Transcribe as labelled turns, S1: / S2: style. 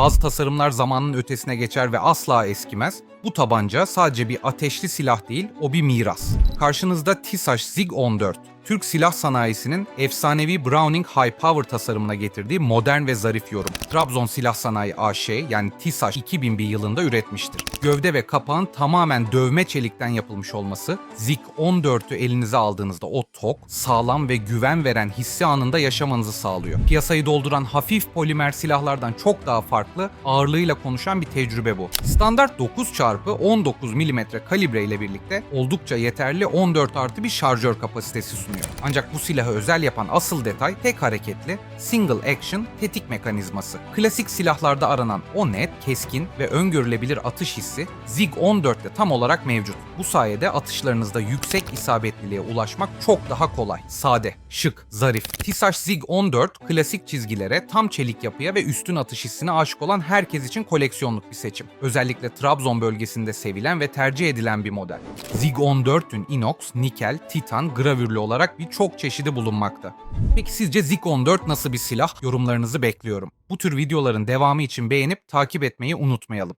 S1: Bazı tasarımlar zamanın ötesine geçer ve asla eskimez. Bu tabanca sadece bir ateşli silah değil, o bir miras. Karşınızda TİSAŞ ZIG-14. Türk silah sanayisinin efsanevi Browning High Power tasarımına getirdiği modern ve zarif yorum. Trabzon Silah Sanayi AŞ yani TİSAŞ 2001 yılında üretmiştir. Gövde ve kapağın tamamen dövme çelikten yapılmış olması, ZIG-14'ü elinize aldığınızda o tok, sağlam ve güven veren hissi anında yaşamanızı sağlıyor. Piyasayı dolduran hafif polimer silahlardan çok daha farklı, ağırlığıyla konuşan bir tecrübe bu. Standart 9 çarpı 19 mm kalibre ile birlikte oldukça yeterli 14 artı bir şarjör kapasitesi sunuyor. Ancak bu silahı özel yapan asıl detay tek hareketli single action tetik mekanizması. Klasik silahlarda aranan o net, keskin ve öngörülebilir atış hissi ZIG-14'te tam olarak mevcut. Bu sayede atışlarınızda yüksek isabetliliğe ulaşmak çok daha kolay. Sade, şık, zarif. TİSAŞ ZIG-14 klasik çizgilere, tam çelik yapıya ve üstün atış hissine aşık olan herkes için koleksiyonluk bir seçim. Özellikle Trabzon bölgesinde sevilen ve tercih edilen bir model. ZIG-14'ün inox, nikel, titan, gravürlü olarak birçok çeşidi bulunmakta. Peki sizce ZIG-14 nasıl bir silah? Yorumlarınızı bekliyorum. Bu tür videoların devamı için beğenip takip etmeyi unutmayalım.